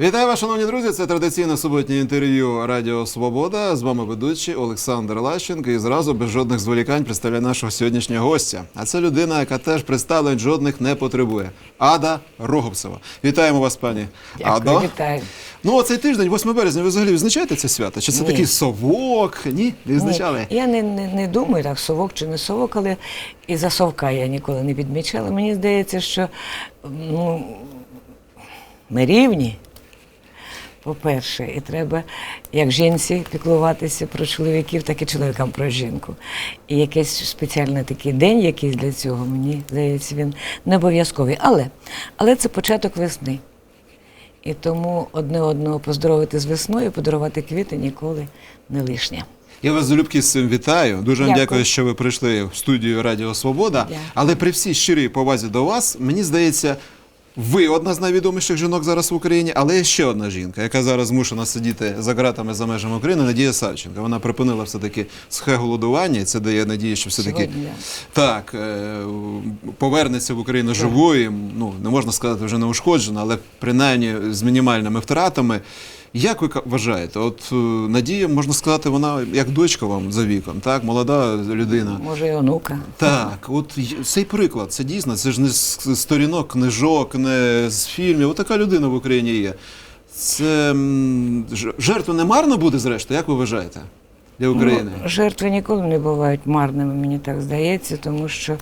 Вітаю вас, шановні друзі. Це традиційне суботнє інтерв'ю Радіо Свобода. З вами ведучий Олександр Лащенко. І зразу без жодних зволікань представляю нашого сьогоднішнього гостя. А це людина, яка теж представлень жодних не потребує. Ада Роговцева. Вітаємо вас, пані Дякую, Адо. вітаю. Ну, цей тиждень, 8 березня, ви взагалі відзначаєте це свято? Чи це Ні. такий совок? Ні, не відзначали. Ні, я не, не, не думаю, так, совок чи не совок, але і за совка я ніколи не відмічала. Мені здається, що ну, ми рівні. По-перше, і треба як жінці піклуватися про чоловіків, так і чоловікам про жінку. І якийсь спеціальний такий день, якийсь для цього, мені здається, він не обов'язковий. Але, але це початок весни. І тому одне одного поздоровити з весною, подарувати квіти ніколи не лишнє. Я вас залюбки з цим вітаю. Дуже вам Дякую. дякую, що ви прийшли в студію Радіо Свобода. Дякую. Але при всій щирій повазі до вас, мені здається, ви одна з найвідоміших жінок зараз в Україні, але є ще одна жінка, яка зараз змушена сидіти за ґратами за межами України, Надія Савченко. Вона припинила все-таки схе голодування, і це дає надію, що все-таки так е, повернеться в Україну живою. Ну не можна сказати вже неушкоджена, але принаймні з мінімальними втратами. Як ви вважаєте? От е, Надія, можна сказати, вона як дочка вам за віком, так, молода людина. Може, і онука. Так, от цей приклад, це дійсно, це ж не з сторінок, книжок, не з фільмів. От така людина в Україні є. Це жертва не марна буде, зрештою, як ви вважаєте? Для України? Ну, жертви ніколи не бувають марними, мені так здається, тому що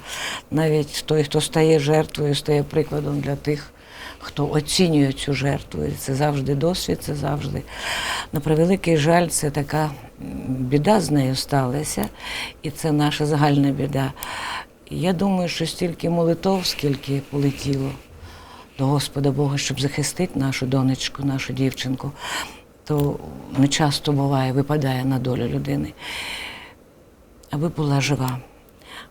навіть той, хто стає жертвою, стає прикладом для тих, хто оцінює цю жертву. І це завжди досвід, це завжди. На превеликий жаль, це така біда з нею сталася, і це наша загальна біда. Я думаю, що стільки молитов, скільки полетіло до Господа Бога, щоб захистити нашу донечку, нашу дівчинку, то не часто буває, випадає на долю людини. Аби була жива,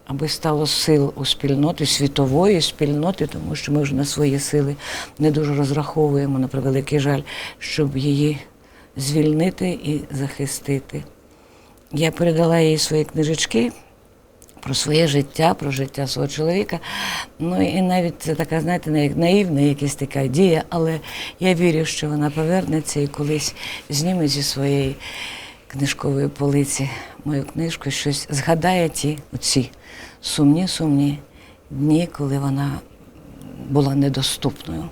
аби стало сил у спільноти, світової спільноти, тому що ми вже на свої сили не дуже розраховуємо, на превеликий жаль, щоб її звільнити і захистити. Я передала їй свої книжечки про своє життя, про життя свого чоловіка. Ну і навіть це така, знаєте, наївна якась така дія, але я вірю, що вона повернеться і колись зніме зі своєї книжкової полиці мою книжку, щось згадає ті оці сумні, сумні дні, коли вона була недоступною.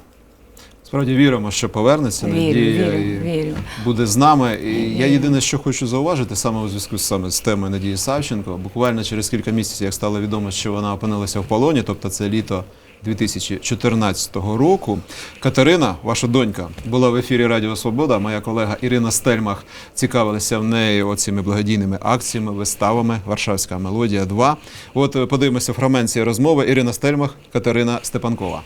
Справді віримо, що повернеться Вірю, Надія вірю, і вірю. буде з нами. І я єдине, що хочу зауважити саме у зв'язку саме з темою Надії Савченко. Буквально через кілька місяців, як стало відомо, що вона опинилася в полоні, тобто це літо 2014 року. Катерина, ваша донька, була в ефірі Радіо Свобода. Моя колега Ірина Стельмах цікавилася в неї оціми благодійними акціями, виставами. Варшавська мелодія 2. От е, подивимося фрагмент цієї розмови. Ірина Стельмах, Катерина Степанкова.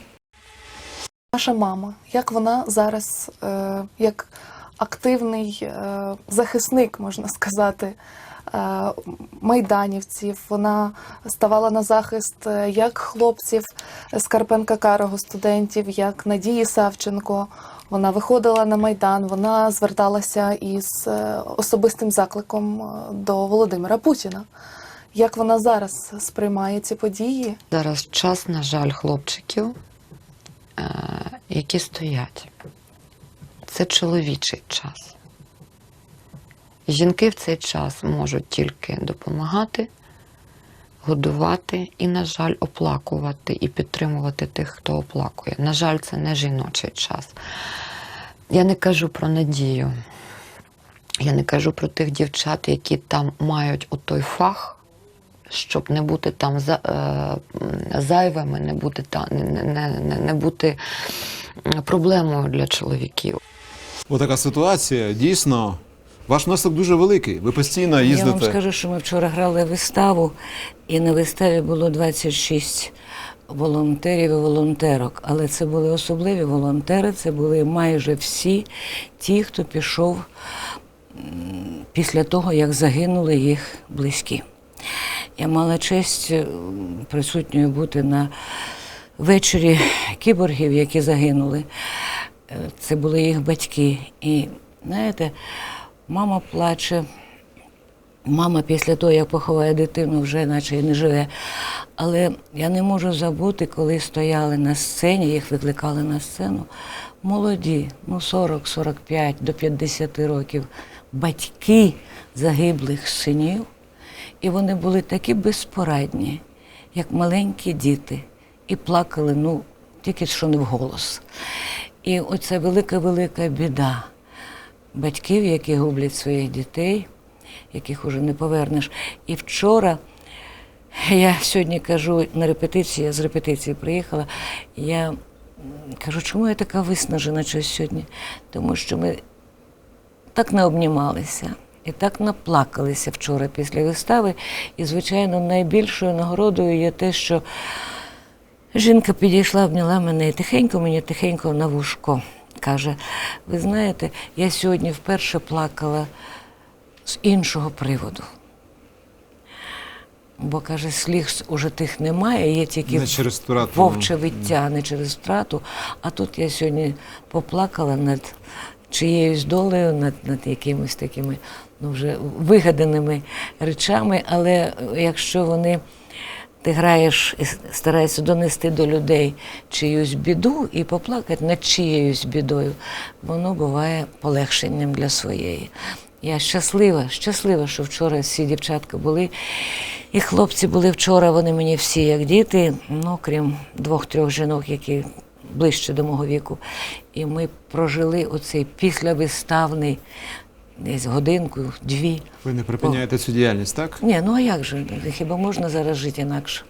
Ваша мама, як вона зараз, е, як активний е, захисник, можна сказати, майданівців, вона ставала на захист е, як хлопців з Карпенка Карого студентів, як Надії Савченко. Вона виходила на майдан, вона зверталася із е, особистим закликом е, до Володимира Путіна. Як вона зараз сприймає ці події? Зараз час, на жаль, хлопчиків, е, які стоять. Це чоловічий час. Жінки в цей час можуть тільки допомагати, годувати і, на жаль, оплакувати і підтримувати тих, хто оплакує. На жаль, це не жіночий час. Я не кажу про надію. Я не кажу про тих дівчат, які там мають отой фах, щоб не бути там за, е, зайвими, не бути, та, не, не, не, не бути проблемою для чоловіків. Отака ситуація. Дійсно, ваш внесок дуже великий. Ви постійно Я вам скажу, що ми вчора грали виставу, і на виставі було 26 волонтерів і волонтерок. Але це були особливі волонтери, це були майже всі ті, хто пішов після того, як загинули їх близькі. Я мала честь е, присутньою бути на вечорі кіборгів, які загинули. Е, Це були їх батьки. І знаєте, мама плаче. Мама після того, як поховає дитину, вже наче і не живе. Але я не можу забути, коли стояли на сцені, їх викликали на сцену. молоді, ну 40-45 до 50 років, батьки загиблих синів, і вони були такі безпорадні, як маленькі діти, і плакали, ну, тільки що не вголос. І оця велика-велика біда батьків, які гублять своїх дітей, яких уже не повернеш. І вчора я сьогодні кажу на репетиції, я з репетиції приїхала. Я кажу, чому я така виснажена щось сьогодні? Тому що ми так не обнімалися і так наплакалися вчора після вистави. І, звичайно, найбільшою нагородою є те, що жінка підійшла, обняла мене і тихенько мені тихенько на вушко. Каже: ви знаєте, я сьогодні вперше плакала з іншого приводу. Бо каже, сліз уже тих немає, є тільки Не через втрату. вовче виття, не через втрату. А тут я сьогодні поплакала над чиєюсь долею, над, над якимись такими ну, вже вигаданими речами. Але якщо вони ти граєш і стараєшся донести до людей чиюсь біду і поплакати над чиєюсь бідою, воно буває полегшенням для своєї. Я щаслива, щаслива, що вчора всі дівчатка були. І хлопці були вчора, вони мені всі як діти, ну, крім двох-трьох жінок, які ближче до мого віку. І ми прожили оцей післявиставний десь годинку, дві. Ви не припиняєте цю діяльність, так? Ні, ну а як же? Хіба можна зараз жити інакше?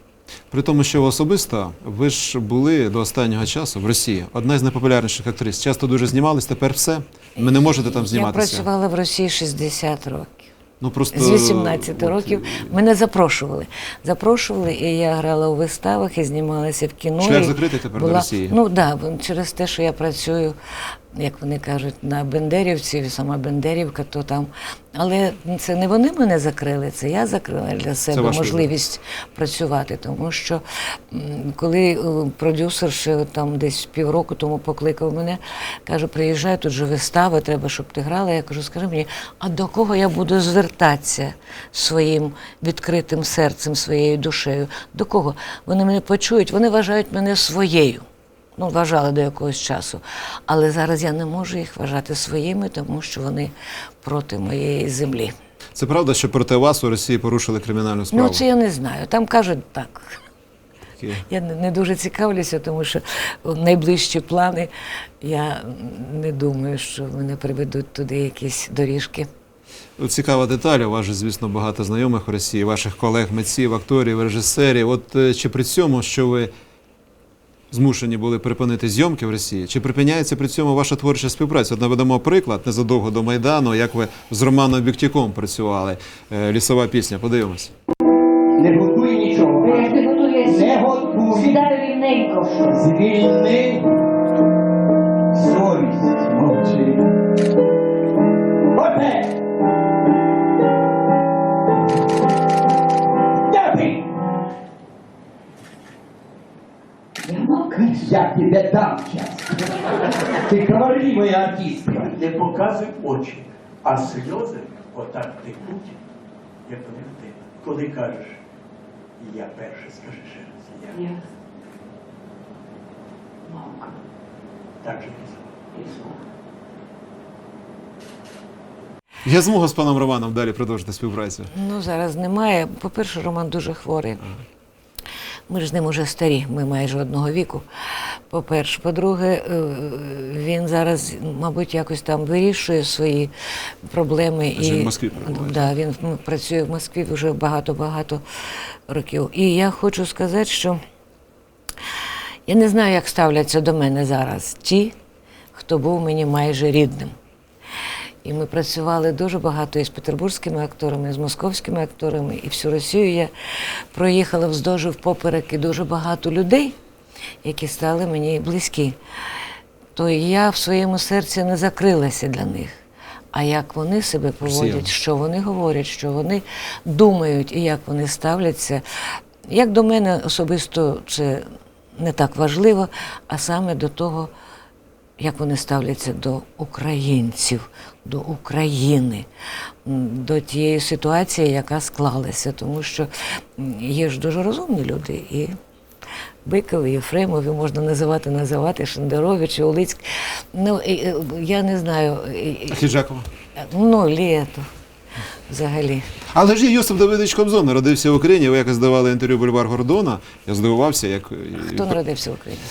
При тому, що особисто ви ж були до останнього часу в Росії одна з найпопулярніших актрис. Часто дуже знімались, тепер все. Ви не можете там зніматися. Я працювала в Росії 60 років. Ну просто З 18 от, років мене запрошували. Запрошували, і я грала у виставах і знімалася в кіно. Шлях закритий тепер до Росії? Ну так, да, через те, що я працюю, як вони кажуть, на Бендерівці, сама Бендерівка, то там. Але це не вони мене закрили, це я закрила для себе можливість працювати. Тому що коли е, продюсер ще там десь півроку тому покликав мене, каже, приїжджай, тут же вистава, треба, щоб ти грала. Я кажу, скажи мені, а до кого я буду звертатися своїм відкритим серцем, своєю душею? До кого? Вони мене почують, вони вважають мене своєю. Ну, вважали до якогось часу. Але зараз я не можу їх вважати своїми, тому що вони проти моєї землі. Це правда, що проти вас у Росії порушили кримінальну справу? Ну, це я не знаю. Там кажуть так. Я не, дуже цікавлюся, тому що найближчі плани я не думаю, що мене приведуть туди якісь доріжки. Цікава деталь. У вас же, звісно, багато знайомих в Росії, ваших колег, митців, акторів, режисерів. От е, чи при цьому, що ви змушені були припинити зйомки в Росії, чи припиняється при цьому ваша творча співпраця? От наведемо приклад незадовго до Майдану, як ви з Романом Біктіком працювали. Е, Лісова пісня. Подивимось. Не готує нічого. Не готує. Не готуй. Сідаю рівненько. Звільни Я тебе дам час. Ти говорливая артистка. Не показуй очі, а сльози отак текуть, як дитина. Коли кажеш, я перше, скажи ще раз, я Я мокра. так же писав. Я змогу з паном Романом далі продовжити співпрацю. Ну, зараз немає. По-перше, Роман дуже хворий. Ми ж з ним уже старі, ми майже одного віку. По-перше, по-друге, е, він зараз, мабуть, якось там вирішує свої проблеми. Він в Москві перебуває. да, він працює в Москві вже багато-багато років. І я хочу сказати, що я не знаю, як ставляться до мене зараз ті, хто був мені майже рідним. І ми працювали дуже багато із петербурзькими акторами, і з московськими акторами, і всю Росію я проїхала вздовж і впоперек і дуже багато людей, які стали мені близькі. То я в своєму серці не закрилася для них. А як вони себе поводять, що вони говорять, що вони думають і як вони ставляться. Як до мене особисто це не так важливо, а саме до того, як вони ставляться до українців, до України, до тієї ситуації, яка склалася. Тому що є ж дуже розумні люди, і Биков, і Єфремов, і можна називати, називати Шендерович, і Улицьк. Ну, я не знаю, Хіджакова. ну, літо взагалі. Але ж і Йосип Давидович Кобзон народився в Україні. Ви якось давали інтерв'ю Бульвар Гордона. Я здивувався, як Хто народився в Україні?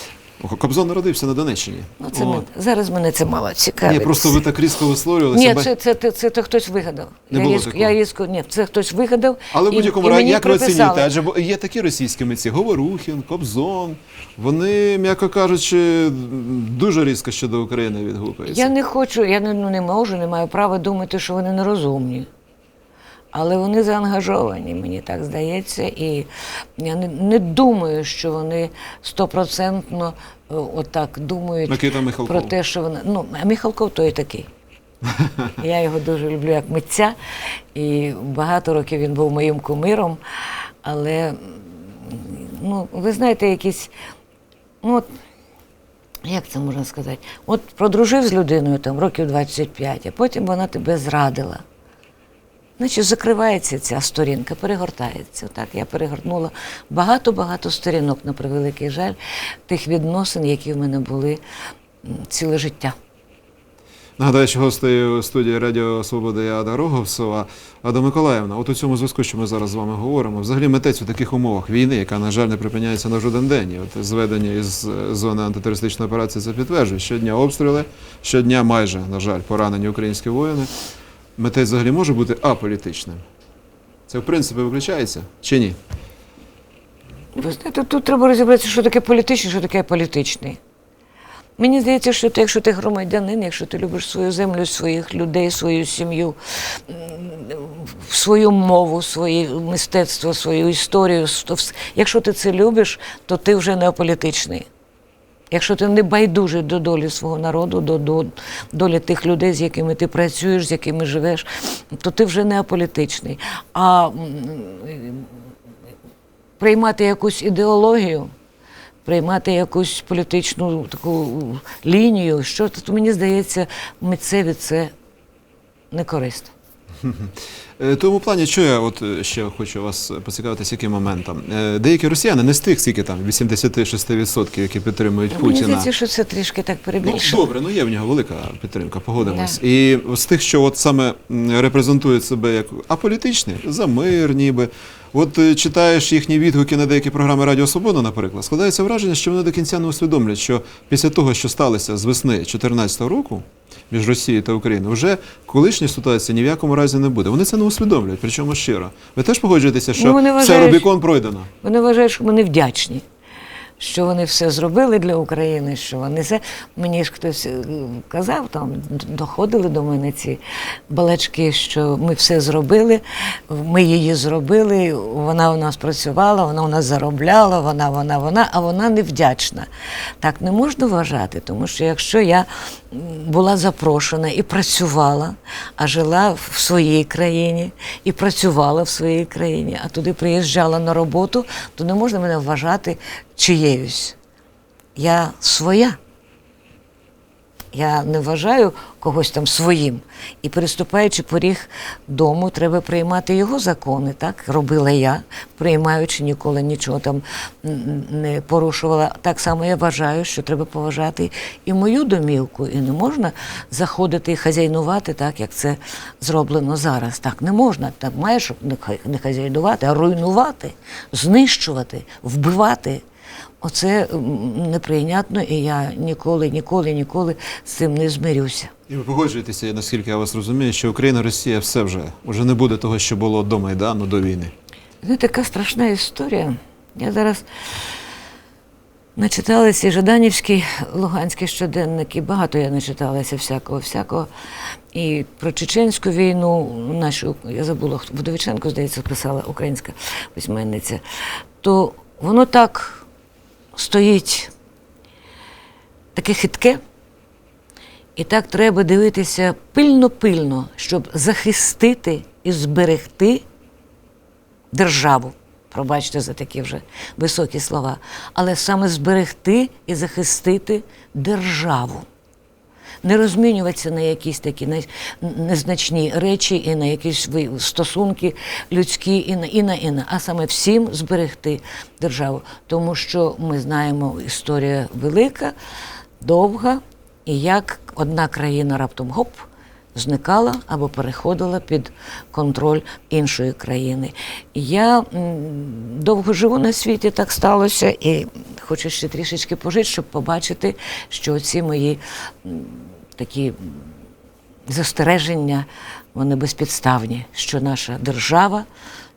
Кобзон народився на Донеччині. Ну, це мен- зараз мене це мало цікавить. Ні, просто ви так різко висловлювалися. Ні, це, це, це, це, це хтось вигадав. Не я, було різко, такого? я різко, ні, це хтось вигадав. Але в будь-якому разі, як ви оцінюєте? Адже є такі російські митці Говорухін, Кобзон. Вони, м'яко кажучи, дуже різко щодо України відгукуються. Я не хочу, я не, ну, не можу, не маю права думати, що вони нерозумні. Але вони заангажовані, мені так здається. І я не, не думаю, що вони стопроцентно е, отак думають Микита Михалков. про те, що вони. Ну, а Михалков той такий. Я його дуже люблю як митця, і багато років він був моїм кумиром. Але ну, ви знаєте, якісь. Ну, от, як це можна сказати? От продружив з людиною там років 25, а потім вона тебе зрадила. Значить, закривається ця сторінка, перегортається. Так, я перегорнула багато-багато сторінок, на превеликий жаль, тих відносин, які в мене були ціле життя. Нагадаю, що гостею студії Радіо Свобода є Ада Роговцова. Ада Миколаївна, от у цьому зв'язку, що ми зараз з вами говоримо, взагалі митець у таких умовах війни, яка, на жаль, не припиняється на жоден день. І От зведення із е, зони антитерористичної операції це підтверджує. Щодня обстріли, щодня майже, на жаль, поранені українські воїни. Митець взагалі може бути аполітичним. Це в принципі виключається чи ні? Ви знаєте, тут треба розібратися, що таке політичний, що таке політичний. Мені здається, що ти, якщо ти громадянин, якщо ти любиш свою землю, своїх людей, свою сім'ю, свою мову, своє мистецтво, свою історію, то якщо ти це любиш, то ти вже не аполітичний. Якщо ти не байдужий до долі свого народу, до, до долі тих людей, з якими ти працюєш, з якими живеш, то ти вже не аполітичний. А приймати якусь ідеологію, приймати якусь політичну таку лінію, що мені здається, митцеві це не корисно. Е, Тому плані, що я от е, ще хочу вас поцікавитися, яким моментом. Е, Деякі росіяни не з тих, скільки там 86%, які підтримують Мені Путіна. здається, що це трішки так Ну, добре, ну є в нього велика підтримка, погодимось. І з тих, що от саме репрезентують себе як аполітичні, за мир, ніби. От е, читаєш їхні відгуки на деякі програми Радіо Свобода, наприклад, складається враження, що вони до кінця не усвідомлять, що після того, що сталося з весни 2014 року між Росією та Україною, вже колишньої ситуації ні в якому разі не буде. Вони це не усвідомлюють, причому щиро. Ви теж погоджуєтеся, що Ну, вони все Рубікон пройдено. Вони вважають, що вони вдячні, що вони все зробили для України, що вони все. Мені ж хтось е, казав, там доходили до мене ці балачки, що ми все зробили, ми її зробили, вона у нас працювала, вона у нас заробляла, вона, вона, вона, а вона невдячна. Так не можна вважати, тому що якщо я була запрошена і працювала, а жила в своїй країні і працювала в своїй країні, а туди приїжджала на роботу, то не можна мене вважати чиєюсь. Я своя. Я не вважаю когось там своїм. І переступаючи поріг дому, треба приймати його закони. Так робила я, приймаючи ніколи нічого там не порушувала. Так само я вважаю, що треба поважати і мою домівку, і не можна заходити і хазяйнувати так, як це зроблено зараз. Так не можна. Так маєш не ха- не хазяйнувати, а руйнувати, знищувати, вбивати. Оце неприйнятно, і я ніколи, ніколи, ніколи з цим не змирюся. І ви погоджуєтеся, наскільки я вас розумію, що Україна, Росія все вже вже не буде того, що було до Майдану, до війни. Ну, така страшна історія. Я зараз начиталася і Жаданівський, Луганський щоденники, багато я начиталася всякого, всякого. І про Чеченську війну, нашу, я забула, Вдовиченко, здається, писала українська письменниця, то воно так стоїть таке хитке, і так треба дивитися пильно-пильно, щоб захистити і зберегти державу. Пробачте за такі вже високі слова. Але саме зберегти і захистити державу. Не розмінюватися на якісь такі незначні речі і на якісь стосунки людські, і на, і на, і на, а саме всім зберегти державу. Тому що ми знаємо, історія велика, довга, і як одна країна раптом гоп зникала або переходила під контроль іншої країни. Я довго живу на світі, так сталося, і хочу ще трішечки пожити, щоб побачити, що ці мої такі застереження, вони безпідставні, що наша держава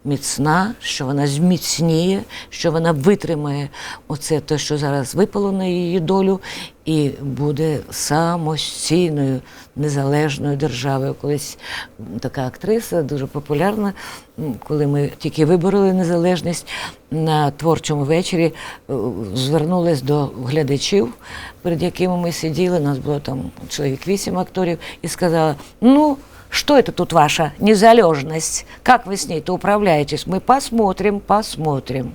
міцна, що вона зміцніє, що вона витримає оце те, що зараз випало на її долю, і буде самостійною незалежною державою. Колись така актриса, дуже популярна, коли ми тільки вибороли незалежність на творчому вечорі, е, звернулась до глядачів, перед якими ми сиділи. Нас було там чоловік вісім акторів, і сказала: ну. Что это тут ваша незалежность? Как вы с ней-то управляетесь? Мы посмотрим, посмотрим.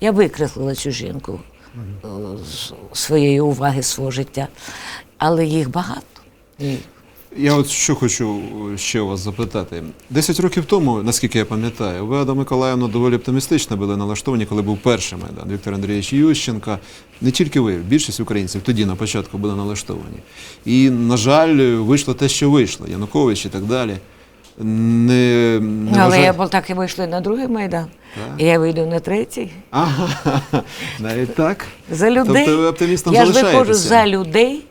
Я викреслила цю жінку е, з своєї уваги, свого життя. Але їх багато. Я от що хочу е, ще у вас запитати. Десять років тому, наскільки я пам'ятаю, ви, Ада Миколаївна, доволі оптимістично були налаштовані, коли був перший майдан. Віктор Андрійович Ющенко. Не тільки ви, більшість українців тоді на початку були налаштовані. І, на жаль, вийшло те, що вийшло. Янукович і так далі. Не, не Але вважаю- я так і вийшла на другий майдан. Так. І я вийду на третій. Ага, навіть так. За людей. Тобто ви оптимістом я ж виходжу за людей.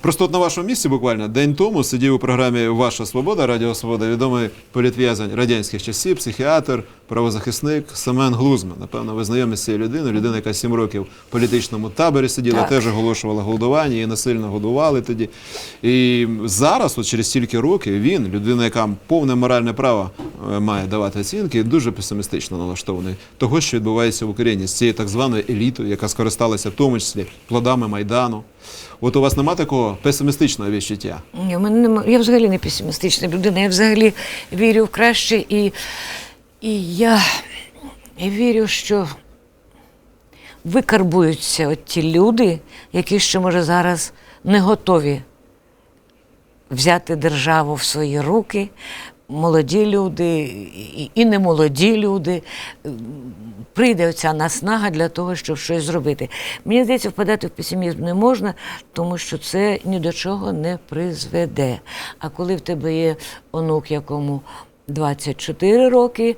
Просто от на вашому місці буквально день тому сидів у програмі Ваша Свобода, Радіо Свобода, відомий політв'язень радянських часів, психіатр, правозахисник Семен Глузман. Напевно, ви знайомі з цією людиною, людина, яка сім років в політичному таборі сиділа, Так. теж оголошувала голодування, її насильно годували тоді. І зараз, от через стільки років, він, людина, яка повне моральне право е, має давати оцінки, дуже песимістично налаштований того, що відбувається в Україні з цією так званою елітою, яка скористалася в тому числі плодами Майдану. От у вас нема такого песимістичного відчуття? Ні, в мене нема- я взагалі не песимістична людина. Я взагалі вірю в краще і, і я вірю, що викарбуються от ті люди, які ще, може, зараз не готові взяти державу в свої руки. Молоді люди і, немолоді люди. Прийде оця наснага для того, щоб щось зробити. Мені здається, впадати в песимізм не можна, тому що це ні до чого не призведе. А коли в тебе є онук, якому 24 роки,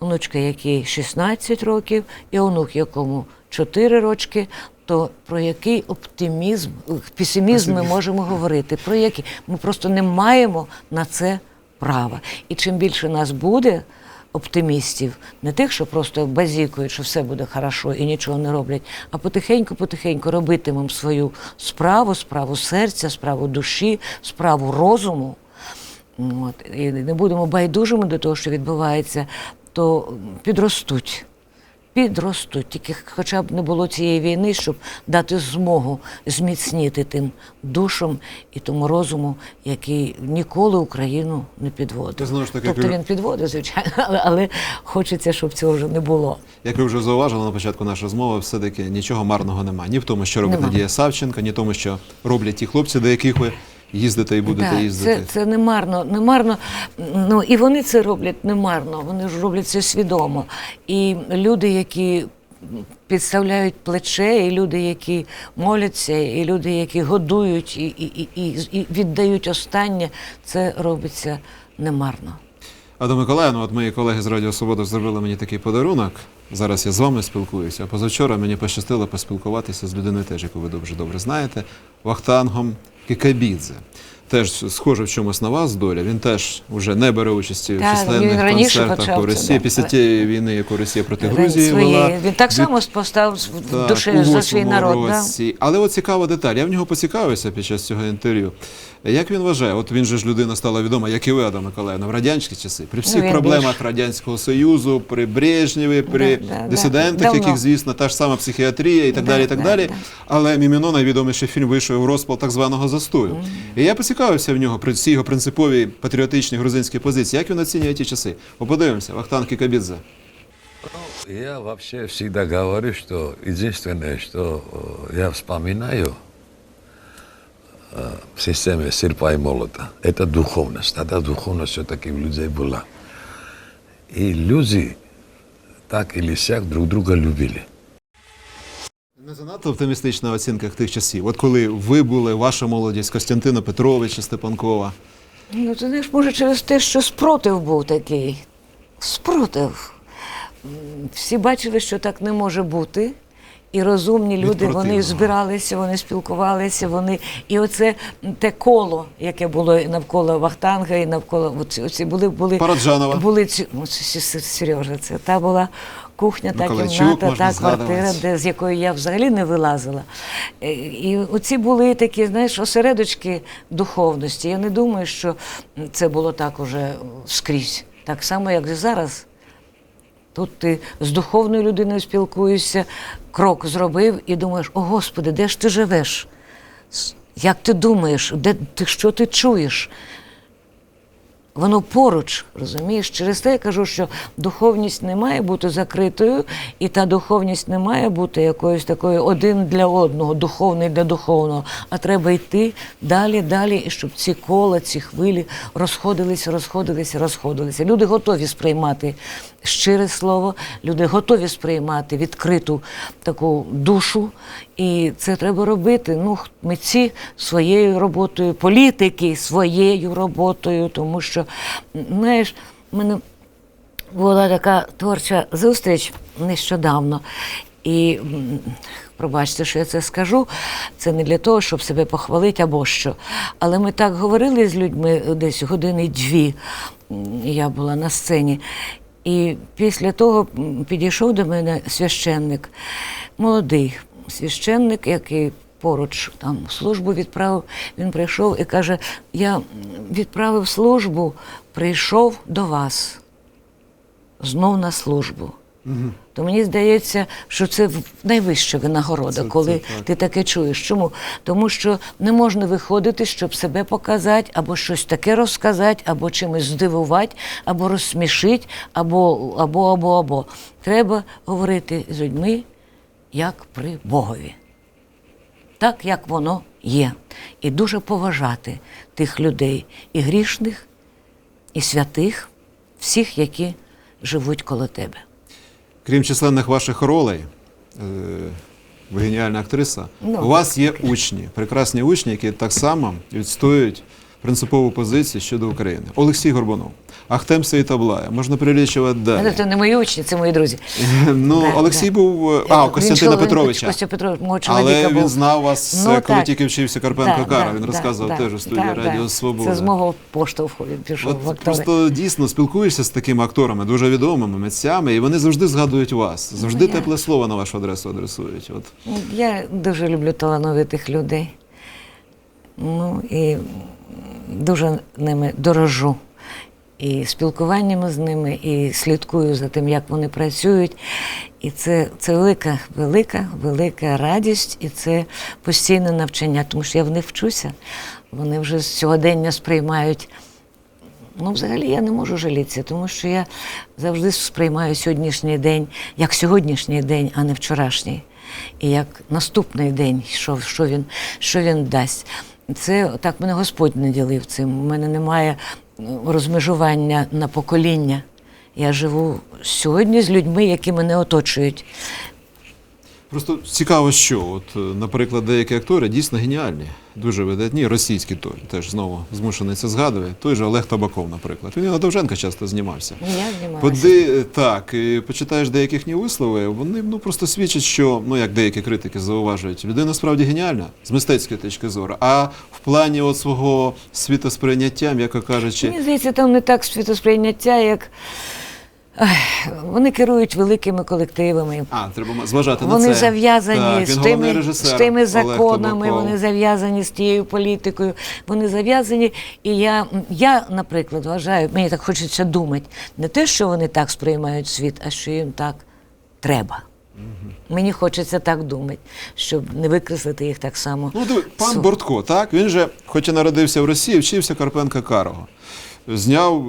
онучка, якій 16 років, і онук, якому 4 рочки, то про який оптимізм, песимізм ми можемо говорити? Про який? Ми просто не маємо на це права. І чим більше нас буде оптимістів, не тих, що просто базікують, що все буде хорошо і нічого не роблять, а потихеньку-потихеньку робитимемо свою справу, справу серця, справу душі, справу розуму. От, і не будемо байдужими до того, що відбувається, то підростуть. Підростуть, тільки хоча б не було цієї війни, щоб дати змогу зміцніти тим душам і тому розуму, який ніколи Україну не підводив. Знову ж таки, тобто він підводив, звичайно, але, але хочеться, щоб цього вже не було. Як ви вже зауважили на початку нашої розмови, все-таки нічого марного немає. Ні в тому, що робить. Надія Савченко, ні в тому, що роблять ті хлопці, до яких ви їздите і будете Да, їздити. Це, це не марно, не марно. Ну і вони це роблять не марно, вони ж роблять це свідомо. І люди, які підставляють плече, і люди, які моляться, і люди, які годують і, і, і, і, і віддають останнє, це робиться немарно. Ада Миколаївна, от мої колеги з Радіо Свобода зробили мені такий подарунок. Зараз я з вами спілкуюся. А позавчора мені пощастило поспілкуватися з людиною, теж, яку ви дуже добре знаєте, Вахтангом Кикабідзе. Теж схоже в чомусь на вас доля. Він теж вже не бере участі в численних концертах у Росії да. після тієї війни, яку Росія проти Грузії вела. Він так само поставив в душі за свій народ. Да? Але от цікава деталь. Я в нього поцікавився під час цього інтерв'ю. Як він вважає? От він же ж людина стала відома, як і ви, Ада Миколаївна, в радянські часи, при всіх Ну, проблемах більш- Радянського Союзу, при Брежнєві, при Да, да, да. дисидентах, Давно. яких, звісно, та ж сама психіатрія і так Да, далі. і так да, далі. да. Але Міміно найвідоміший фільм вийшов в розпал так званого застою. І я поцікавився в нього при цій його принциповій патріотичній грузинській позиції. Як він оцінює ті часи? Подивимося, Вахтанг Кікабідзе. Я вообще всегда говорю, что единственное, что э, я вспоминаю, в системе серпа и молота. Это духовность. Тогда духовность все-таки в людей была. И люди так или сяк друг друга любили. Не занадто оптимістична оцінка тих часів. От коли ви були, ваша молодість, Костянтина Петровича Степанкова. Ну, ти знаєш, може, через те, що спротив був такий. Спротив. Всі бачили, що так не може бути. І розумні люди, вони збиралися, вони спілкувалися, вони. І оце те коло, яке було і навколо Вахтанга, і навколо оці, оці були, були, Параджанова. були ці, ну, Сережа, це та була кухня, та кімната, та квартира, де, з якої я взагалі не вилазила. Е, І оці були такі, знаєш, осередочки духовності. Я не думаю, що це було так уже скрізь. Так само, як і зараз. Тут ти з духовною людиною спілкуєшся, крок зробив і думаєш, о Господи, де ж ти живеш? Як ти думаєш, де ти що ти чуєш? Воно поруч, розумієш? Через те я кажу, що духовність не має бути закритою, і та духовність не має бути якоюсь такою один для одного, духовний для духовного. А треба йти далі, далі, і щоб ці кола, ці хвилі розходилися, розходилися, розходилися. Люди готові сприймати щире слово, люди готові сприймати відкриту таку душу. І це треба робити. Ну, митці своєю роботою, політики своєю роботою, тому що, знаєш, в мене була така творча зустріч нещодавно. І пробачте, що я це скажу. Це не для того, щоб себе похвалити або що. Але ми так говорили з людьми десь години дві. Я була на сцені. І після того підійшов до мене священник, молодий священник, який поруч там службу відправив. Він прийшов і каже: Я відправив службу, прийшов до вас знов на службу. То мені здається, що це найвища винагорода, Це- це коли так. ти таке чуєш. Чому? Тому що не можна виходити, щоб себе показати, або щось таке розказати, або чимось здивувати, або розсмішити, або, або, або, або. Треба говорити з людьми, як при Богові. Так, як воно є. І дуже поважати тих людей, і грішних, і святих, всіх, які живуть коло тебе. Крім численних ваших ролей, е, ви геніальна актриса, Ну, у вас є учні, прекрасні учні, які так само відстоюють принципову позицію щодо України. Олексій Горбунов, Ахтем Сейтаблая, можна перелічувати Але далі. це не мої учні, це мої друзі. Ну, Да, Олексій да. був, а, у Костянтина Петровича. Костя Петрович, мого чоловіка Але був. він знав вас, Ну, е, коли так. тільки вчився Карпенко Да, Кара. Він да, розказував да, теж у студії да, Радіо да. Свобода. Це з мого поштовху він пішов в актори. просто дійсно спілкуєшся з такими акторами, дуже відомими митцями, і вони завжди згадують вас. Завжди Ну, я- тепле слово на вашу адресу адресують. От Я дуже люблю талановитих людей. Ну і дуже ними дорожу. І спілкуваннями з ними, і слідкую за тим, як вони працюють. І це, це велика, велика, велика радість, і це постійне навчання, тому що я в них вчуся. Вони вже сьогодення сприймають Ну, взагалі я не можу жалітися, тому що я завжди сприймаю сьогоднішній день як сьогоднішній день, а не вчорашній. І як наступний день, що, що, він, що він дасть. Це так мене Господь не ділив цим. У мене немає розмежування на покоління. Я живу сьогодні з людьми, які мене оточують. Просто цікаво, що от, е, наприклад, деякі актори дійсно геніальні, дуже видатні, російські той теж знову змушений це згадує. Той же Олег Табаков, наприклад. Він на Довженка часто знімався. Я. Поди так, і почитаєш деякі їхні вислови, вони ну просто свідчать, що ну як деякі критики зауважують, людина справді геніальна з мистецької точки зору. А в плані от свого світосприйняття, м'яко кажучи, Мені здається, там не так світосприйняття, як вони керують великими колективами. а треба зважати на Вони це. зав'язані так, з тими, з тими законами, вони зав'язані з тією політикою. Вони зав'язані. І я, я, наприклад, вважаю, мені так хочеться думати, не те, що вони так сприймають світ, а що їм так треба. Мені хочеться так думати, щоб не викреслити їх так само. Ну, диви, пан Бортко, так? Він же, хоч і народився в Росії, вчився Карпенка Карого. Зняв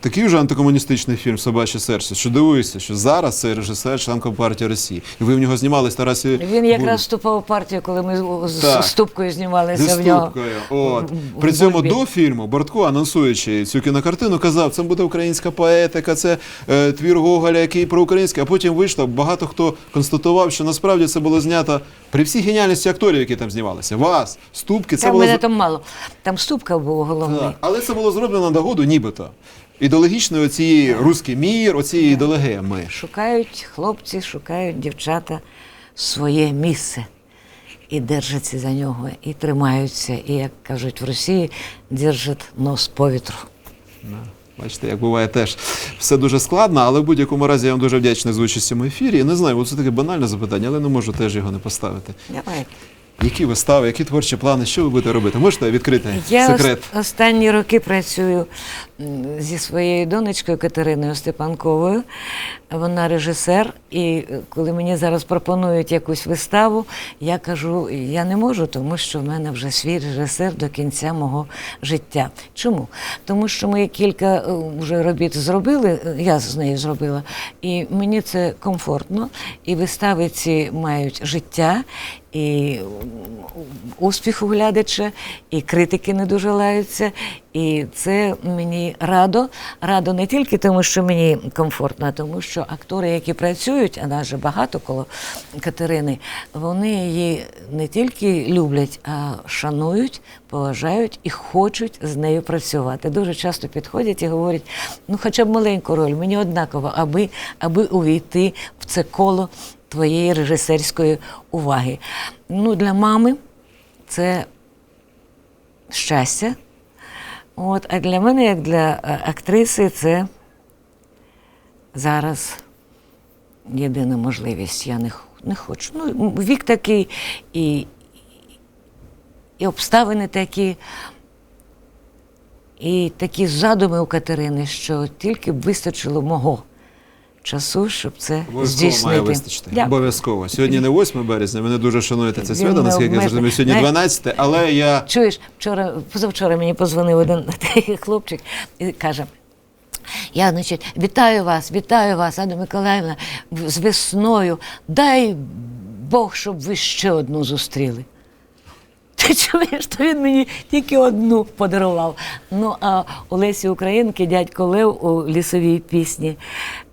такий вже антикомуністичний фільм Собаче серце, що дивуюся, що зараз цей режисер член Компартії Росії. І ви в нього знімались Тарасі. Він якраз вступав у партію, коли ми з Ступкою знімалися Зі в нього. От. При цьому до фільму Бортко, анонсуючи цю кінокартину, казав, це буде українська поетика, це е, твір Гоголя, який про українське. А потім вийшло. Багато хто констатував, що насправді це було знято при всій геніальності акторів, які там знімалися. Вас, Ступки, це Там було мене там мало. Там Ступка був головний. Так, але це було зроблено на догоду, нібито. Ідеологічної оцієї руський мір, оцієї ідеології ми. Шукають хлопці, шукають дівчата своє місце. І держаться за нього, і тримаються, і, як кажуть в Росії, держать нос по вітру. Бачите, як буває теж все дуже складно, але в будь-якому разі я вам дуже вдячний за участь в цьому ефірі. І не знаю, це таке банальне запитання, але не можу теж його не поставити. Давайте. Які вистави, які творчі плани, що ви будете робити? Можете відкрити Я секрет? ос- останні роки працюю зі своєю донечкою Катериною Степанковою. Вона режисер, і е, коли мені зараз пропонують якусь виставу, я кажу, я не можу, тому що в мене вже свій режисер до кінця мого життя. Чому? Тому що ми кілька е, вже робіт зробили, е, я з нею зробила, і мені це комфортно, і вистави ці мають життя. І м, успіх у глядача, і критики не дуже лаються. І це мені радо. Радо не тільки тому, що мені комфортно, а тому що актори, які працюють, а нас багато коло Катерини, вони її не тільки люблять, а шанують, поважають і хочуть з нею працювати. Дуже часто підходять і говорять: ну, хоча б маленьку роль, мені однаково, аби, аби увійти в це коло твоєї режисерської уваги. Ну, для мами це щастя. От, а для мене, як для е, актриси, це зараз єдина можливість. Я не, не хочу. Ну, вік такий, і, і обставини такі, і такі задуми у Катерини, що тільки б вистачило мого часу, щоб це Обов'язково здійснити. має вистачити. Дякую. Обов'язково. Сьогодні не 8 березня, ви не дуже шануєте це свято, наскільки я зрозумів, сьогодні 12, але я Чуєш, вчора, позавчора мені позвонив один хлопчик і каже. Я, значить, вітаю вас, вітаю вас, Анна Миколаївна, з весною. Дай Бог, щоб ви ще одну зустріли. Ти чуєш, то він мені тільки одну подарував. Ну а у Лесі Українки дядько Лев у лісовій пісні,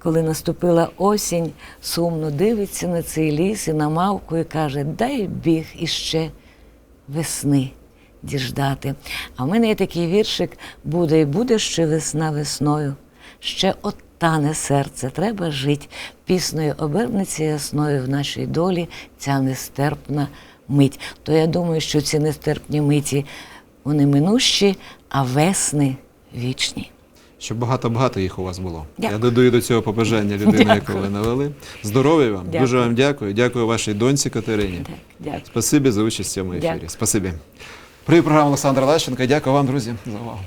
коли наступила осінь, сумно дивиться на цей ліс і на мавку і каже: Дай біг іще весни діждати. А в мене є такий віршик буде і буде ще весна весною. Ще оттане серце, треба жить. Піснею обернеться ясною в нашій долі ця нестерпна мить. То я думаю, що ці нестерпні миті вони минущі, а весни вічні. Щоб багато-багато їх у вас було. Дякую. Я додаю до цього побажання людини, яку ви навели. Здоров'я вам, Дякую. дуже вам дякую. Дякую вашій доньці Катерині. Так, дякую. Спасибі за участь в цьому ефірі. Дякую. Спасибі. Привіт, програма Олександра Лащенка. Дякую вам, друзі, за увагу.